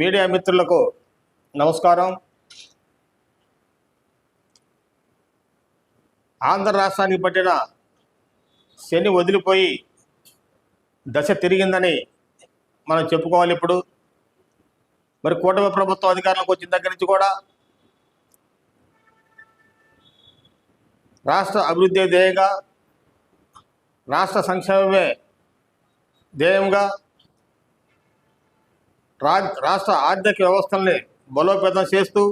Media మిత్రులకు నమస్కారం. ఆంధ్ర రాష్ట్రానికి పట్టిన శని వదిలిపోయి దశ తిరిగిందని మనం చెప్పుకోవాలి ఇప్పుడు. మరి కూటమి ప్రభుత్వం అధికారంలోకి వచ్చిన దగ్గర నుంచి కూడా రాష్ట్ర అభివృద్ధి ధ్యేయంగా రాష్ట్ర సంక్షేమమే ధ్యేయంగా రాష్ట్ర ఆర్థిక వ్యవస్థల్ని బలోపేతం చేస్తూ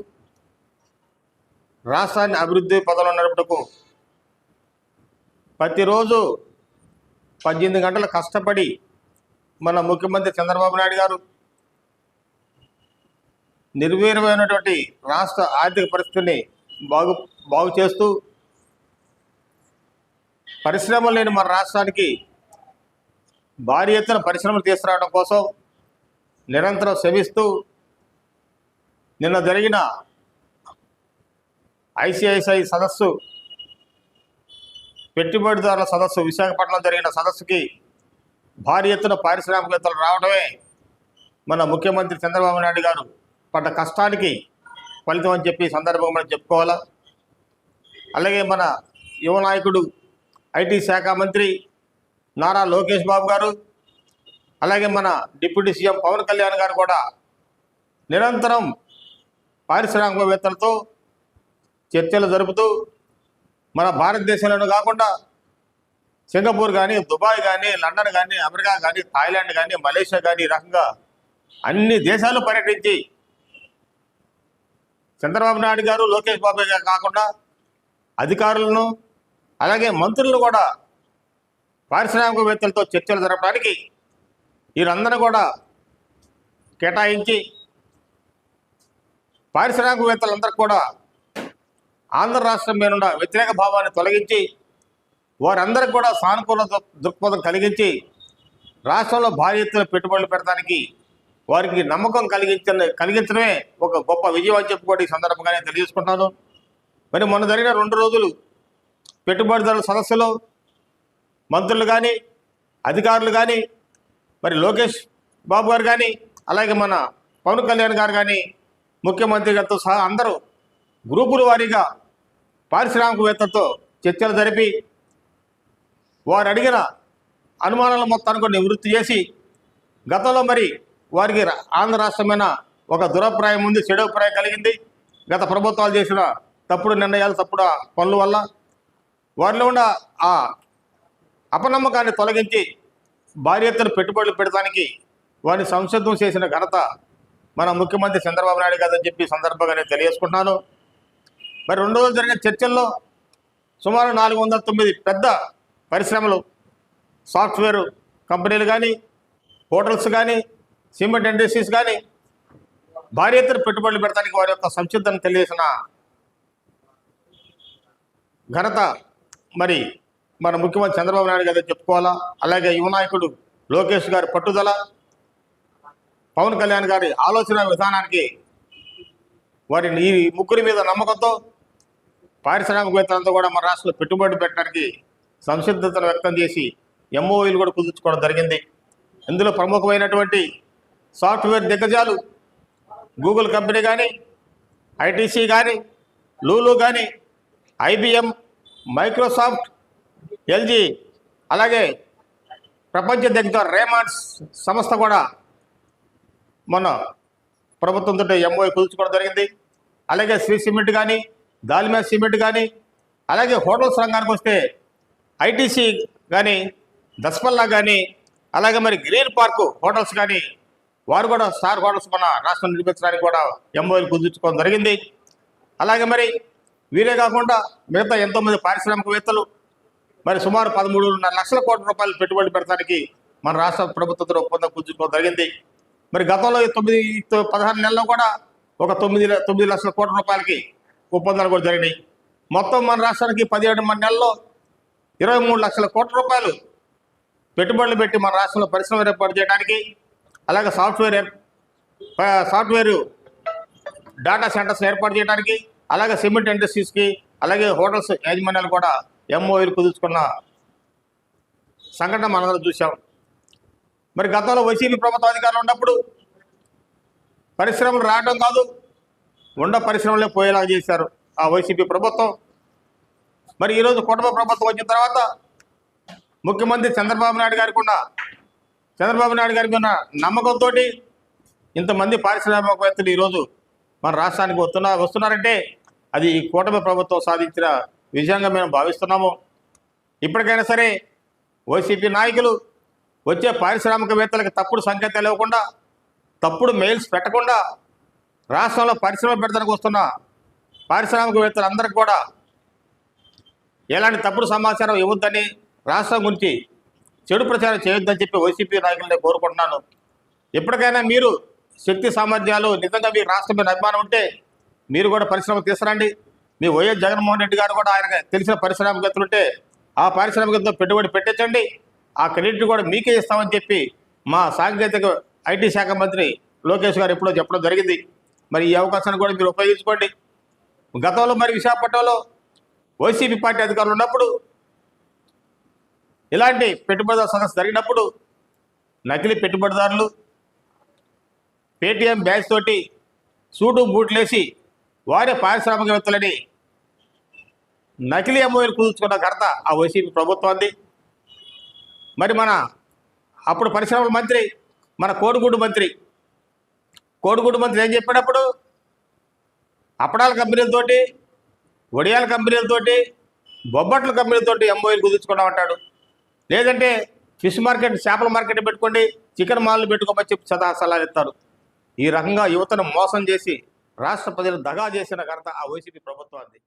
రాష్ట్రాన్ని అభివృద్ధి పదంలో నడుపుటకు ప్రతిరోజు పద్దెనిమిది గంటలు కష్టపడి మన ముఖ్యమంత్రి చంద్రబాబు నాయుడు గారు నిర్వీర్యమైనటువంటి రాష్ట్ర ఆర్థిక పరిస్థితిని బాగు బాగు చేస్తూ పరిశ్రమలు లేని మన రాష్ట్రానికి భారీ ఎత్తున పరిశ్రమలు తీసుకురావడం కోసం నిరంతరం శ్రమిస్తూ నిన్న జరిగిన ఐసిఐసిఐ సదస్సు పెట్టుబడిదారుల సదస్సు విశాఖపట్నం జరిగిన సదస్సుకి భారీ ఎత్తున పారిశ్రామికవేత్తలు రావడమే మన ముఖ్యమంత్రి చంద్రబాబు నాయుడు గారు పడ్డ కష్టానికి ఫలితం అని చెప్పి సందర్భంగా మనం చెప్పుకోవాలా? అలాగే మన యువ నాయకుడు ఐటీ శాఖ మంత్రి నారా లోకేష్ బాబు గారు అలాగే మన డిప్యూటీ సీఎం పవన్ కళ్యాణ్ గారు కూడా నిరంతరం పారిశ్రామికవేత్తలతో చర్చలు జరుపుతూ మన భారతదేశంలోనే కాకుండా సింగపూర్ కానీ దుబాయ్ కానీ లండన్ కానీ అమెరికా కానీ థాయిలాండ్ కానీ మలేషియా కానీ ఈ రకంగా అన్ని దేశాలు పర్యటించి చంద్రబాబు నాయుడు గారు లోకేష్ బాబు గారు కాకుండా అధికారులను అలాగే మంత్రులను కూడా పారిశ్రామికవేత్తలతో చర్చలు జరపడానికి వీరందరూ కూడా కేటాయించి పారిశ్రామికవేత్తలందరూ కూడా ఆంధ్ర రాష్ట్రం మీద వ్యతిరేక భావాన్ని తొలగించి వారందరికీ కూడా సానుకూల దృక్పథం కలిగించి రాష్ట్రంలో భారీ ఎత్తున పెట్టుబడులు పెడతానికి వారికి నమ్మకం కలిగించిన కలిగించడమే ఒక గొప్ప విజయం అని చెప్పుకోవడం ఈ సందర్భంగానే తెలియజేసుకుంటున్నాను మరి మొన్న జరిగిన రెండు రోజులు పెట్టుబడిదారుల సదస్సులో మంత్రులు కానీ అధికారులు కానీ మరి లోకేష్ బాబు గారు కానీ అలాగే మన పవన్ కళ్యాణ్ గారు కానీ ముఖ్యమంత్రి గారితో సహా అందరూ గ్రూపుల వారీగా పారిశ్రామికవేత్తలతో చర్చలు జరిపి వారు అడిగిన అనుమానాల మొత్తాన్ని కూడా నివృత్తి చేసి గతంలో మరి వారికి రా- ఆంధ్ర రాష్ట్రమైన ఒక దురభిప్రాయం ఉంది చెడు అభిప్రాయం కలిగింది. గత ప్రభుత్వాలు చేసిన తప్పుడు నిర్ణయాలు తప్పుడు పనుల వల్ల వారిలో ఉన్న ఆ అపనమ్మకాన్ని తొలగించి భారీ ఎత్తున పెట్టుబడులు పెడతానికి వారిని సంసిద్ధం చేసిన ఘనత మన ముఖ్యమంత్రి చంద్రబాబు నాయుడు కాదని చెప్పి సందర్భంగా నేను తెలియజేసుకుంటున్నాను. మరి రెండు రోజులు జరిగిన చర్చల్లో సుమారు నాలుగు వందల తొమ్మిది పెద్ద పరిశ్రమలు సాఫ్ట్వేర్ కంపెనీలు కానీ హోటల్స్ కానీ సిమెంట్ ఇండస్ట్రీస్ కానీ భారీ ఎత్తున పెట్టుబడులు పెడతానికి వారి యొక్క సంసిద్ధతను తెలియజేసిన ఘనత మరి మన ముఖ్యమంత్రి చంద్రబాబు నాయుడు గారు చెప్పుకోవాలా? అలాగే యువ నాయకుడు లోకేష్ గారి పట్టుదల పవన్ కళ్యాణ్ గారి ఆలోచన విధానానికి వారి ఈ ముగ్గురి మీద నమ్మకంతో పారిశ్రామికవేత్తలంతా కూడా మన రాష్ట్రంలో పెట్టుబడి పెట్టడానికి సంసిద్ధతను వ్యక్తం చేసి ఎంఓఈలు కూడా కుదుర్చుకోవడం జరిగింది. ఇందులో ప్రముఖమైనటువంటి సాఫ్ట్వేర్ దిగ్గజాలు గూగుల్ కంపెనీ కానీ ఐటీసీ కానీ లూలు కానీ ఐబిఎం మైక్రోసాఫ్ట్ ఎల్జీ అలాగే ప్రపంచ దిగ్గజ రేమాండ్స్ సంస్థ కూడా మొన్న ప్రభుత్వంతో ఎంఓఏ కుదుర్చుకోవడం జరిగింది. అలాగే శ్రీ సిమెంట్ కానీ దాల్మియా సిమెంట్ కానీ అలాగే హోటల్స్ రంగానికి వస్తే ఐటీసీ కానీ దస్పల్లా కానీ అలాగే మరి గ్రీన్ పార్కు హోటల్స్ కానీ వారు కూడా స్టార్ హోటల్స్ మన రాష్ట్రం నిర్మించడానికి కూడా ఎంఓఏలు కుదుర్చుకోవడం జరిగింది. అలాగే మరి వీరే కాకుండా మిగతా ఎంతోమంది పారిశ్రామికవేత్తలు మరి సుమారు పదమూడున్నర లక్షల కోట్ల రూపాయలు పెట్టుబడి పెడతానికి మన రాష్ట్ర ప్రభుత్వంతో ఒప్పందం కుదుర్చుకోవడం జరిగింది. మరి గతంలో తొమ్మిది పదహారు నెలల్లో కూడా ఒక తొమ్మిది తొమ్మిది లక్షల కోట్ల రూపాయలకి ఒప్పందాలు కూడా జరిగినాయి. మొత్తం మన రాష్ట్రానికి పదిహేడు మన నెలల్లో ఇరవై మూడు లక్షల కోట్ల రూపాయలు పెట్టుబడులు పెట్టి మన రాష్ట్రంలో పరిశ్రమలు ఏర్పాటు చేయడానికి అలాగే సాఫ్ట్వేర్ సాఫ్ట్వేర్ డేటా సెంటర్స్ ఏర్పాటు చేయడానికి అలాగే సిమెంట్ ఇండస్ట్రీస్కి అలాగే హోటల్స్ యాజమాన్యాలు కూడా ఎంఓఈలు కుదుర్చుకున్న సంఘటన మనందరం చూసాం మరి గతంలో వైసీపీ ప్రభుత్వ అధికారులు ఉన్నప్పుడు పరిశ్రమలు రావడం కాదు ఉండ పరిశ్రమలే పోయేలాగా చేశారు ఆ వైసీపీ ప్రభుత్వం. మరి ఈరోజు కుటుంబ ప్రభుత్వం వచ్చిన తర్వాత ముఖ్యమంత్రి చంద్రబాబు నాయుడు గారికి ఉన్న చంద్రబాబు నాయుడు గారికి ఉన్న నమ్మకంతో ఇంతమంది పారిశ్రామికవేత్తలు ఈరోజు మన రాష్ట్రానికి వస్తున్నా వస్తున్నారంటే అది ఈ కూటమి ప్రభుత్వం సాధించిన విజయంగా మేము భావిస్తున్నాము. ఇప్పటికైనా సరే వైసీపీ నాయకులు వచ్చే పారిశ్రామికవేత్తలకు తప్పుడు సంకేతాలు ఇవ్వకుండా తప్పుడు మెయిల్స్ పెట్టకుండా రాష్ట్రంలో పరిశ్రమ పెడతానికి వస్తున్న పారిశ్రామికవేత్తలందరికీ కూడా ఎలాంటి తప్పుడు సమాచారం ఇవ్వద్దని రాష్ట్రం గురించి చెడు ప్రచారం చేయొద్దని చెప్పి వైసీపీ నాయకులు నేను కోరుకుంటున్నాను. ఎప్పటికైనా మీరు శక్తి సామర్థ్యాలు నిజంగా మీ రాష్ట్రం మీద అభిమానం ఉంటే మీరు కూడా పరిశ్రమ తీసుకురండి. మీ వైఎస్ జగన్మోహన్ రెడ్డి గారు కూడా ఆయనకు తెలిసిన పారిశ్రామికవేత్తలు ఉంటే ఆ పారిశ్రామికతో పెట్టుబడి పెట్టించండి. ఆ క్రెడిట్ కూడా మీకే ఇస్తామని చెప్పి మా సాంకేతిక ఐటీ శాఖ మంత్రి లోకేష్ గారు ఎప్పుడో చెప్పడం జరిగింది. మరి ఈ అవకాశాన్ని కూడా మీరు ఉపయోగించుకోండి. గతంలో మరి విశాఖపట్నంలో వైసీపీ పార్టీ అధికారులు ఉన్నప్పుడు ఇలాంటి పెట్టుబడిదారు సదస్సు జరిగినప్పుడు నకిలీ పెట్టుబడిదారులు పేటీఎం బ్యాచ్ తోటి సూటు బూట్లేసి వారి పారిశ్రామికవేత్తలని నకిలీ ఎంఓఎలు కుదుర్చుకున్న ఘనత ఆ వైసీపీ ప్రభుత్వాన్ని. మరి మన అప్పుడు పరిశ్రమల మంత్రి మన కోడిగుడ్డు మంత్రి. కోడిగుడ్డు మంత్రి ఏం చెప్పినప్పుడు? అప్పడాల కంపెనీలతోటి వడియాల కంపెనీలతోటి బొబ్బట్ల కంపెనీలతోటి ఎంఓఎలు కుదుర్చుకున్నాం అంటాడు లేదంటే ఫిష్ మార్కెట్ చేపల మార్కెట్ పెట్టుకోండి చికెన్ మాల్లు పెట్టుకోమని చెప్పి సదా సలహా ఇస్తారు. ఈ రకంగా యువతను మోసం చేసి రాష్ట్ర ప్రజలు దగా చేసిన ఘనత ఆ వైసీపీ ప్రభుత్వాన్ని